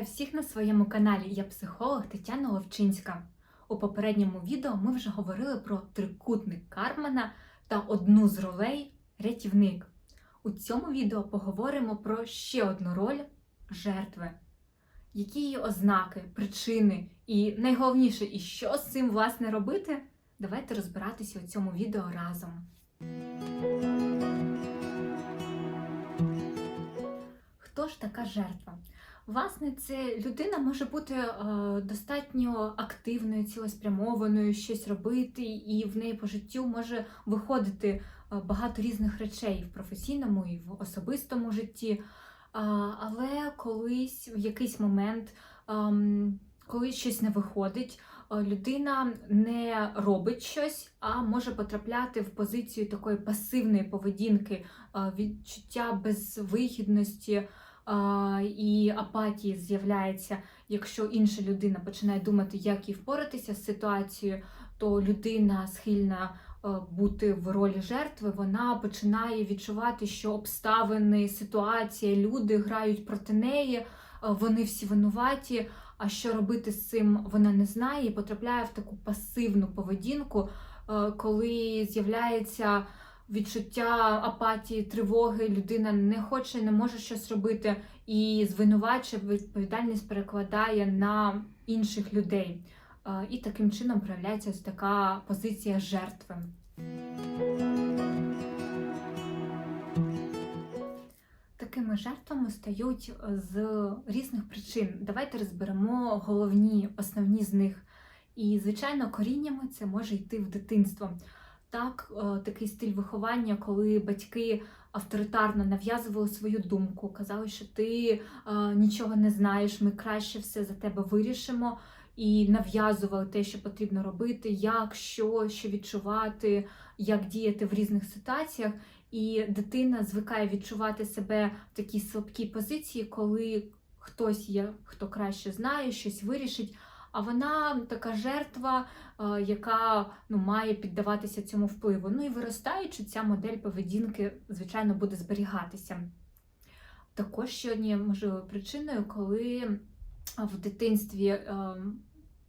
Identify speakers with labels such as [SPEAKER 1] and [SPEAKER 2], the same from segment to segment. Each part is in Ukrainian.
[SPEAKER 1] Вітаю всіх на своєму каналі. Я психолог Тетяна Ловчинська. У попередньому відео ми вже говорили про трикутник Кармана та одну з ролей рятівник. У цьому відео поговоримо про ще одну роль жертви. Які її ознаки, причини і найголовніше, і що з цим власне робити? Давайте розбиратися у цьому відео разом. Хто ж така жертва? Власне, це людина може бути е, достатньо активною, цілеспрямованою, щось робити, і в неї по життю може виходити е, багато різних речей в професійному і в особистому житті. А, але колись в якийсь момент, ем, коли щось не виходить, е, людина не робить щось, а може потрапляти в позицію такої пасивної поведінки, е, відчуття безвихідності а, і апатії з'являється, якщо інша людина починає думати, як їй впоратися з ситуацією, то людина схильна е, бути в ролі жертви, вона починає відчувати, що обставини, ситуація, люди грають проти неї, е, вони всі винуваті. А що робити з цим вона не знає і потрапляє в таку пасивну поведінку, е, коли з'являється відчуття апатії, тривоги, людина не хоче, не може щось робити, і звинувачує відповідальність перекладає на інших людей. Е, І таким чином проявляється ось така позиція жертви. Такими жертвами стають з різних причин. Давайте розберемо головні, основні з них. І, звичайно, коріннями це може йти в дитинство. Так, е, такий стиль виховання, коли батьки авторитарно нав'язували свою думку, казали, що ти е, нічого не знаєш, ми краще все за тебе вирішимо, і нав'язували те, що потрібно робити, як, що, що відчувати, як діяти в різних ситуаціях. І дитина звикає відчувати себе в такій слабкій позиції, коли хтось є, хто краще знає, щось вирішить. А вона така жертва, е, яка ну, має піддаватися цьому впливу. Ну і виростаючи, ця модель поведінки, звичайно, буде зберігатися. Також ще однією можливою причиною, коли в дитинстві е,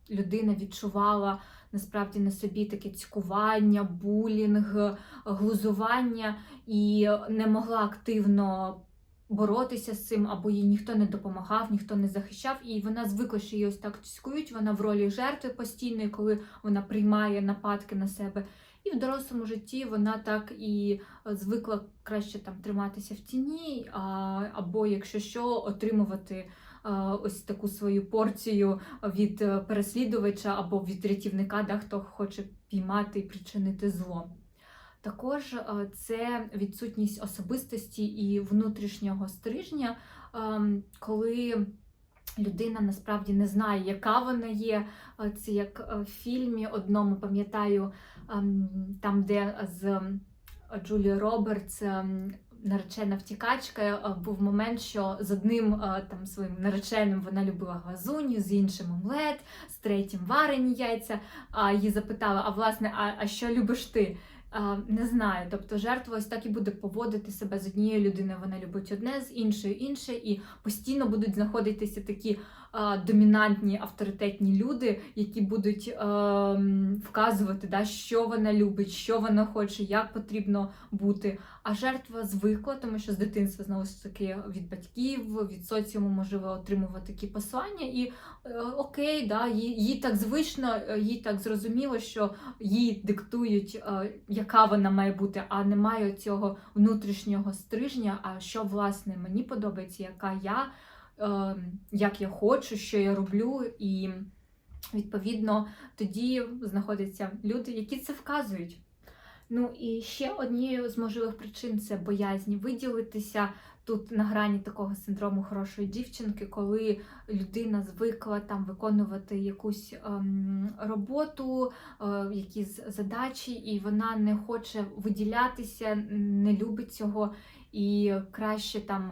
[SPEAKER 1] людина відчувала насправді на собі таке цькування, булінг, глузування і не могла активно боротися з цим, або їй ніхто не допомагав, ніхто не захищав, і вона звикла, що її ось так цькують, вона в ролі жертви постійної, коли вона приймає нападки на себе. І в дорослому житті вона так і звикла краще там триматися в тіні, а, або, якщо що, отримувати а, ось таку свою порцію від е, переслідувача або від рятівника, да, хто хоче піймати і причинити зло. Також е, це відсутність особистості і внутрішнього стрижня, ем, коли людина насправді не знає, яка вона є. Е, Це як е, в фільмі одному, пам'ятаю, ем, там, де з Джулією Робертс. ем, Наречена втікачка був момент, що з одним там своїм нареченим вона любила глазуню, з іншим омлет, з третім варені яйця. А її запитала: а власне, а, а що любиш ти? Не знаю, тобто жертва ось так і буде поводити себе з однією людиною. Вона любить одне, з іншою інше, і постійно будуть знаходитися такі домінантні авторитетні люди, які будуть а, вказувати, да, що вона любить, що вона хоче, як потрібно бути. А жертва звикла, тому що з дитинства знову ж таки від батьків, від соціуму можливо отримувати такі послання, і е, окей, да, їй, так звично, е, їй так зрозуміло, що їй диктують, е, яка вона має бути, а немає цього внутрішнього стрижня. А що власне мені подобається, яка я, як я хочу, що я роблю, і відповідно тоді знаходяться люди, які це вказують. Ну і ще однією з можливих причин це боязнь виділитися тут на грані такого синдрому хорошої дівчинки, коли людина звикла там виконувати якусь ем, роботу, е, якісь задачі, і вона не хоче виділятися, не любить цього, і краще там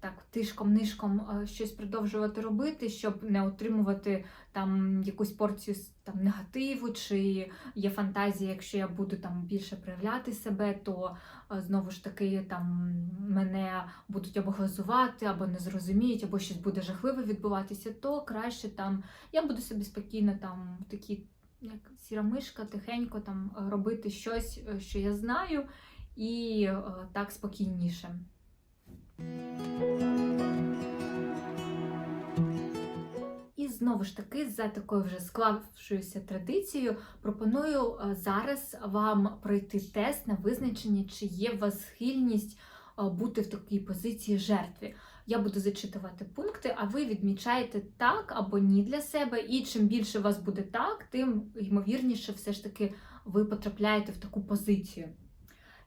[SPEAKER 1] так тишком-нишком е, щось продовжувати робити, щоб не отримувати там якусь порцію там негативу, чи є фантазія, якщо я буду там більше проявляти себе, то е, знову ж таки там мене будуть або глазувати, або не зрозуміють, або щось буде жахливе відбуватися, то краще там я буду собі спокійно там такі як сіра мишка, тихенько там е, робити щось, що я знаю, і так спокійніше. І знову ж таки, за такою вже склавшоюся традицією, пропоную е, зараз вам пройти тест на визначення, чи є у вас схильність е, бути в такій позиції жертви. Я буду зачитувати пункти, а ви відмічаєте так або ні для себе. І чим більше у вас буде так, тим ймовірніше все ж таки ви потрапляєте в таку позицію.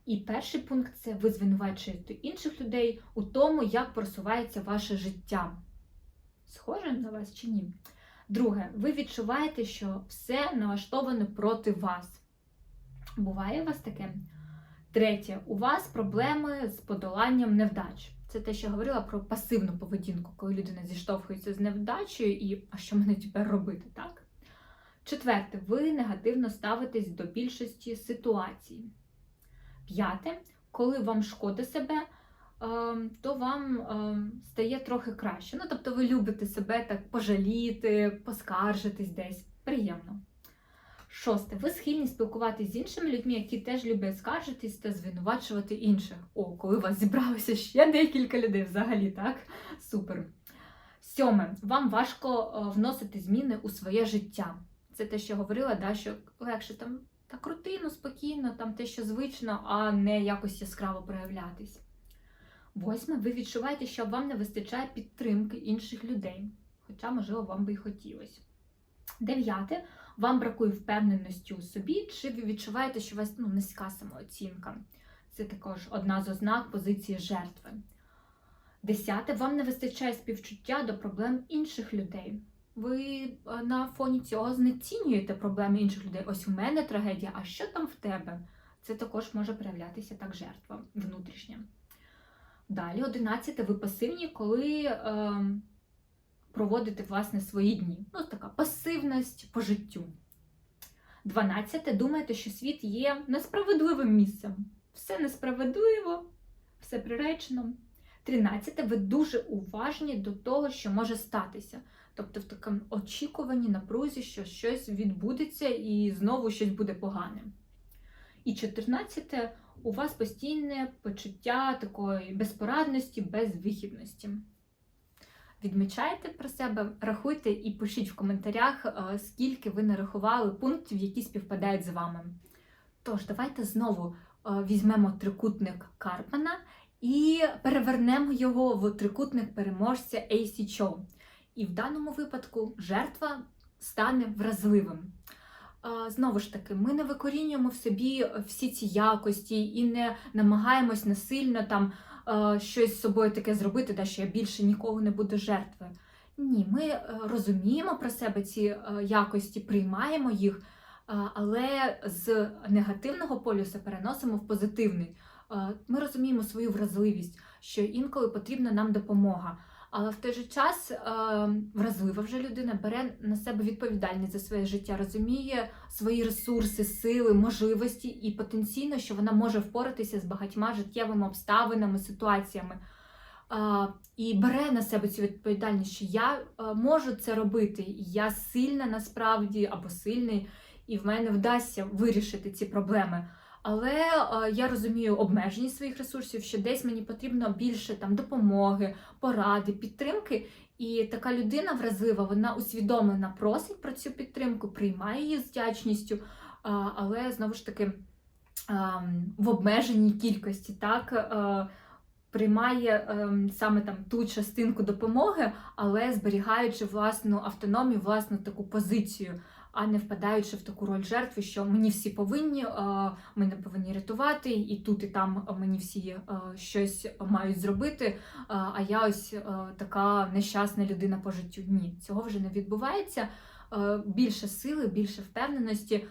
[SPEAKER 1] І перший пункт це ви звинувачуєте інших людей у тому, як просувається ваше життя. Схоже на вас чи ні? Друге, ви відчуваєте, що все налаштоване проти вас. Буває у вас таке? Третє, у вас проблеми з подоланням невдач. Це те, що я говорила про пасивну поведінку, коли людина зіштовхується з невдачею і а що мені тепер робити, так? Четверте, ви негативно ставитесь до більшості ситуацій. П'яте, коли вам шкода себе, е, то вам е, стає трохи краще. Ну, тобто ви любите себе так пожаліти, поскаржитись десь. Приємно. Шосте. Ви схильні спілкуватися з іншими людьми, які теж люблять скаржитись та звинувачувати інших. О, коли у вас зібралося ще декілька людей взагалі, так? Супер. Сьоме. Вам важко е, вносити зміни у своє життя. Це те, що говорила, да, що легше там так рутинно, спокійно, там те, що звично, а не якось яскраво проявлятись. Восьме, ви відчуваєте, що вам не вистачає підтримки інших людей, хоча, можливо, вам би й хотілося. Дев'яте, вам бракує впевненості у собі, чи ви відчуваєте, що у вас ну, низька самооцінка. Це також одна з ознак позиції жертви. Десяте, вам не вистачає співчуття до проблем інших людей. Ви е, на фоні цього знецінюєте проблеми інших людей. Ось у мене трагедія, а що там в тебе? Це також може проявлятися так жертва внутрішня. Далі, одинадцяте, ви пасивні, коли е, проводите власне свої дні. Ну, така пасивність по життю. Дванадцяте, думаєте, що світ є несправедливим місцем. Все несправедливо, все приречено. Тринадцяте, ви дуже уважні до того, що може статися. Тобто в такому очікуванні напрузі, що щось відбудеться і знову щось буде погане. І 14 у вас постійне почуття такої безпорадності, безвихідності. Відмічайте про себе, рахуйте і пишіть в коментарях, е, скільки ви нарахували пунктів, які співпадають з вами. Тож, давайте знову е, візьмемо трикутник Карпмана і перевернемо його в трикутник переможця AC Cho. І в даному випадку жертва стане вразливим. Знову ж таки, ми не викорінюємо в собі всі ці якості і не намагаємось насильно там щось з собою таке зробити, да, що я більше ніколи не буду жертвою. Ні, ми е, розуміємо про себе ці е, якості, приймаємо їх, але з негативного полюса переносимо в позитивний. Е, Ми розуміємо свою вразливість, що інколи потрібна нам допомога. Але в той же час е, вразлива вже людина бере на себе відповідальність за своє життя, розуміє свої ресурси, сили, можливості і потенційно, що вона може впоратися з багатьма життєвими обставинами, ситуаціями. Е, і бере на себе цю відповідальність, що я можу це робити, і я сильна насправді або сильний, і в мене вдасться вирішити ці проблеми. Але е, я розумію обмеженість своїх ресурсів, що десь мені потрібно більше там допомоги, поради, підтримки. І така людина вразлива, вона усвідомлена, просить про цю підтримку, приймає її з вдячністю, а, але знову ж таки а, в обмеженій кількості, так. е, Приймає ем, саме там ту частинку допомоги, але зберігаючи власну автономію, власну таку позицію, а не впадаючи в таку роль жертви, що мені всі повинні, е, мене повинні рятувати, і тут, і там мені всі е, щось мають зробити. е, А я ось така нещасна людина по життю. Ні, цього вже не відбувається. Більше сили, більше впевненості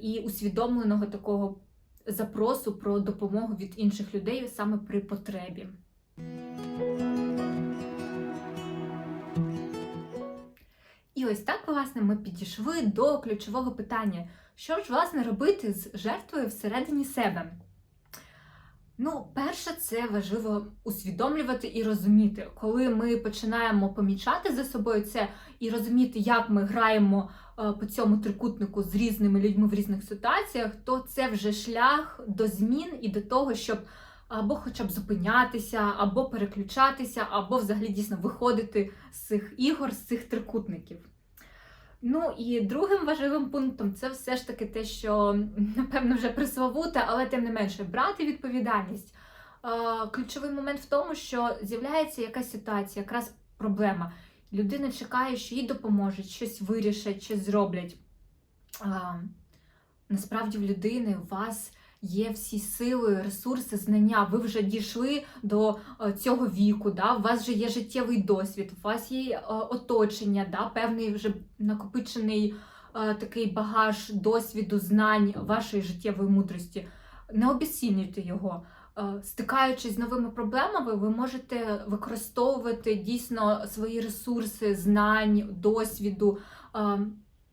[SPEAKER 1] і усвідомленого такого запросу про допомогу від інших людей саме при потребі. І ось так, власне, ми підійшли до ключового питання: що ж, власне, робити з жертвою всередині себе? Ну, перше, це важливо усвідомлювати і розуміти, коли ми починаємо помічати за собою це і розуміти, як ми граємо е, по цьому трикутнику з різними людьми в різних ситуаціях, то це вже шлях до змін і до того, щоб або хоча б зупинятися, або переключатися, або взагалі дійсно виходити з цих ігор, з цих трикутників. Ну і другим важливим пунктом це все ж таки те, що напевно вже присловуте, але тим не менше брати відповідальність. Ключовий момент в тому, що з'являється якась ситуація, якраз проблема. Людина чекає, що їй допоможуть, щось вирішать, щось зроблять. Насправді в людини у вас є всі сили, ресурси, знання. Ви вже дійшли до е, цього віку, да? у вас вже є життєвий досвід, у вас є е, оточення, да? певний вже накопичений е, такий багаж досвіду, знань вашої життєвої мудрості. Не обіцінюйте його. Стикаючись з новими проблемами, ви можете використовувати дійсно свої ресурси, знань, досвіду.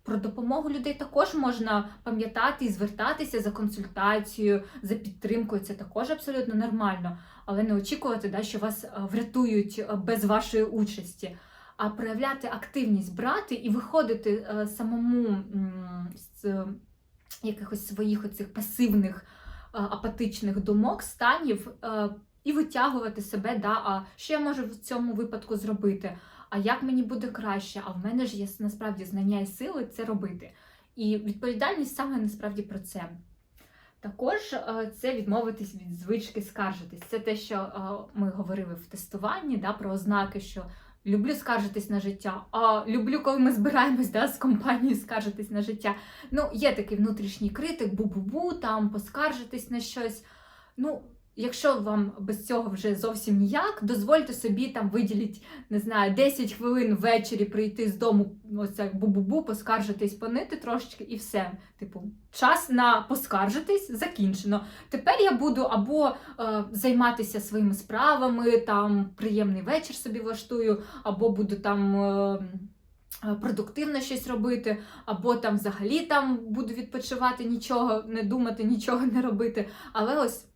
[SPEAKER 1] Про допомогу людей також можна пам'ятати і звертатися за консультацією, за підтримкою. Це також абсолютно нормально, але не очікувати, да, що вас е, врятують е, без вашої участі. А проявляти активність, брати і виходити е, самому з якихось своїх оцих пасивних апатичних думок, станів і витягувати себе. Да, а що я можу в цьому випадку зробити? А як мені буде краще? А в мене ж є насправді знання і сили це робити. І відповідальність саме насправді про це. Також е, це відмовитись від звички скаржитись. Це те, що е, ми говорили в тестуванні, да, про ознаки, що люблю скаржитись на життя, а люблю, коли ми збираємось да, з компанією скаржитись на життя. Ну, є такий внутрішній критик, бу-бу-бу, там поскаржитись на щось. Ну, якщо вам без цього вже зовсім ніяк, дозвольте собі там виділіть, не знаю, 10 хвилин ввечері прийти з дому, ось так бу-бу-бу, поскаржитись, понити трошечки і все. Типу, час на поскаржитись закінчено. Тепер я буду або е, займатися своїми справами, там приємний вечір собі влаштую, або буду там. Е, е, Продуктивно щось робити, або там взагалі там буду відпочивати, нічого не думати, нічого не робити. Але ось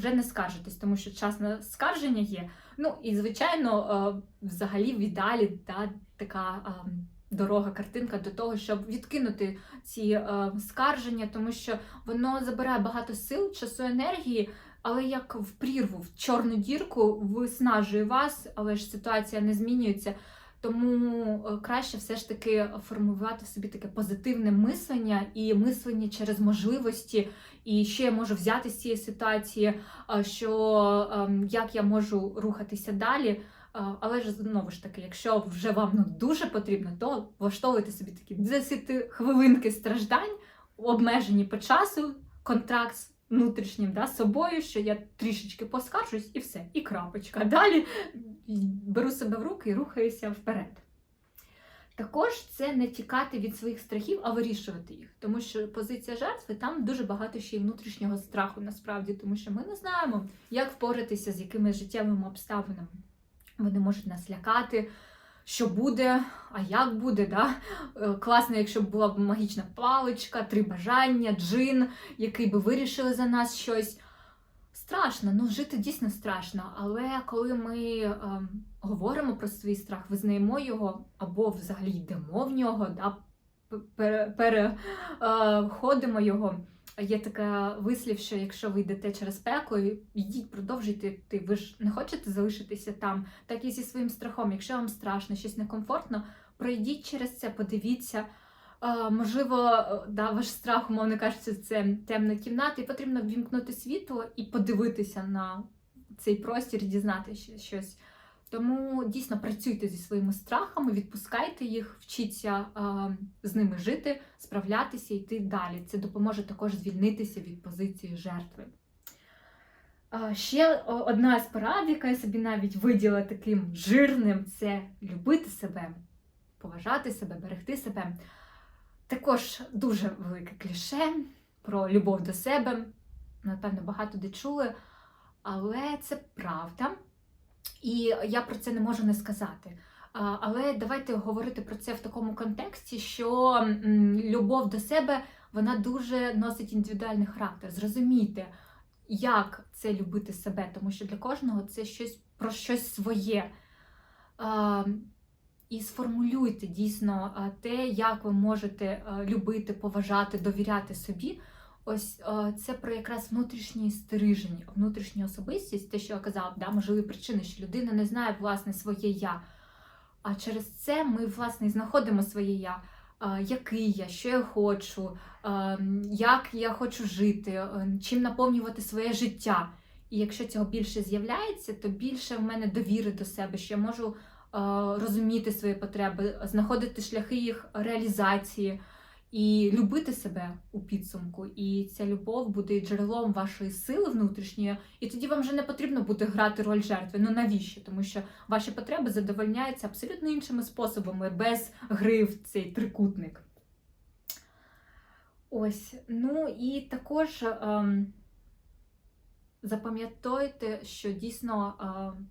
[SPEAKER 1] вже не скаржитись, тому що час на скарження є. Ну і звичайно, е, взагалі в ідеалі да, така е, дорога, картинка до того, щоб відкинути ці е, скарження, тому що воно забирає багато сил, часу, енергії. Але як в прірву, в чорну дірку виснажує вас, але ж ситуація не змінюється. Тому е, краще все ж таки формувати в собі таке позитивне мислення і мислення через можливості, і що я можу взяти з цієї ситуації, що ем, як я можу рухатися далі. Але ж знову ж таки, якщо вже вам ну, дуже потрібно, то влаштовуйте собі такі 10 хвилинки страждань, обмежені по часу, контракт внутрішнім да, собою, що я трішечки поскаржусь і все, і крапочка. Далі беру себе в руки і рухаюся вперед. Також це не тікати від своїх страхів, а вирішувати їх. Тому що позиція жертви там дуже багато ще й внутрішнього страху насправді, тому що ми не знаємо, як впоратися з якимись життєвими обставинами. Вони можуть нас лякати, що буде, а як буде. Да? Е, Класно, якщо б була б магічна паличка, три бажання, джин, який би вирішили за нас щось. Страшно, ну жити дійсно страшно, але коли ми е, говоримо про свій страх, визнаємо його або взагалі йдемо в нього, да, переходимо його. Є така вислів, що якщо ви йдете через пекло, йдіть, продовжуйте йти. Ви ж не хочете залишитися там, так і зі своїм страхом. Якщо вам страшно, щось некомфортно, пройдіть через це, подивіться. Можливо, да, ваш страх, умовно кажучи, це темна кімната, і потрібно ввімкнути світло і подивитися на цей простір, дізнатися щось. Тому дійсно працюйте зі своїми страхами, відпускайте їх, вчіться е, з ними жити, справлятися і йти далі. Це допоможе також звільнитися від позиції жертви. Е, ще одна з порад, яка я собі навіть виділа таким жирним, це любити себе, поважати себе, берегти себе. Також дуже велике кліше про любов до себе. Напевно, багато де чули, але це правда. І я про це не можу не сказати. Але давайте говорити про це в такому контексті, що любов до себе вона дуже носить індивідуальний характер. Зрозумійте, як це любити себе, тому що для кожного це щось про щось своє. І сформулюйте дійсно те, як ви можете любити, поважати, довіряти собі. Ось це про якраз внутрішній стерижень, внутрішню особистість, те, що я казала, да, можливі причини, що людина не знає власне своє я. А через це ми, власне, знаходимо своє я. Який я, що я хочу, як я хочу жити, чим наповнювати своє життя. І якщо цього більше з'являється, то більше в мене довіри до себе, що я можу розуміти свої потреби, знаходити шляхи їх реалізації і любити себе у підсумку. І ця любов буде джерелом вашої сили внутрішньої, і тоді вам вже не потрібно буде грати роль жертви. Ну навіщо? Тому що ваші потреби задовольняються абсолютно іншими способами, без гри в цей трикутник. Ось, ну і також ем, запам'ятайте, що дійсно ем,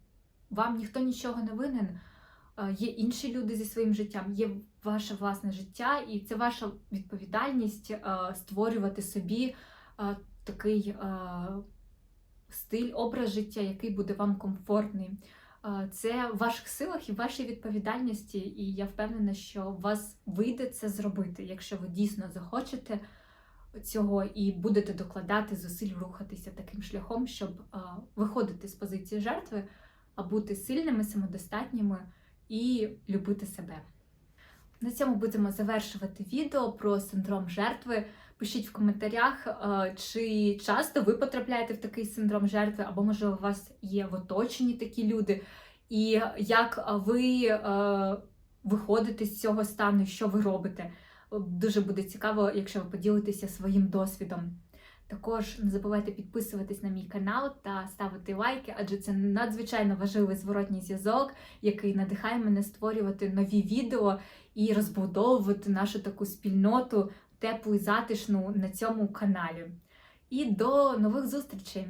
[SPEAKER 1] вам ніхто нічого не винен. Е, Є інші люди зі своїм життям, є ваше власне життя, і це ваша відповідальність е, створювати собі е, такий е, стиль, образ життя, який буде вам комфортний. Це в ваших силах і вашій відповідальності, і я впевнена, що у вас вийде це зробити, якщо ви дійсно захочете цього і будете докладати зусиль рухатися таким шляхом, щоб виходити з позиції жертви, а бути сильними, самодостатніми і любити себе. На цьому будемо завершувати відео про синдром жертви. Пишіть в коментарях, е, чи часто ви потрапляєте в такий синдром жертви, або може у вас є в оточенні такі люди, і як ви е, виходите з цього стану, що ви робите. Дуже буде цікаво, якщо ви поділитеся своїм досвідом. Також не забувайте підписуватись на мій канал та ставити лайки, адже це надзвичайно важливий зворотній зв'язок, який надихає мене створювати нові відео і розбудовувати нашу таку спільноту теплу і затишну на цьому каналі. І до нових зустрічей!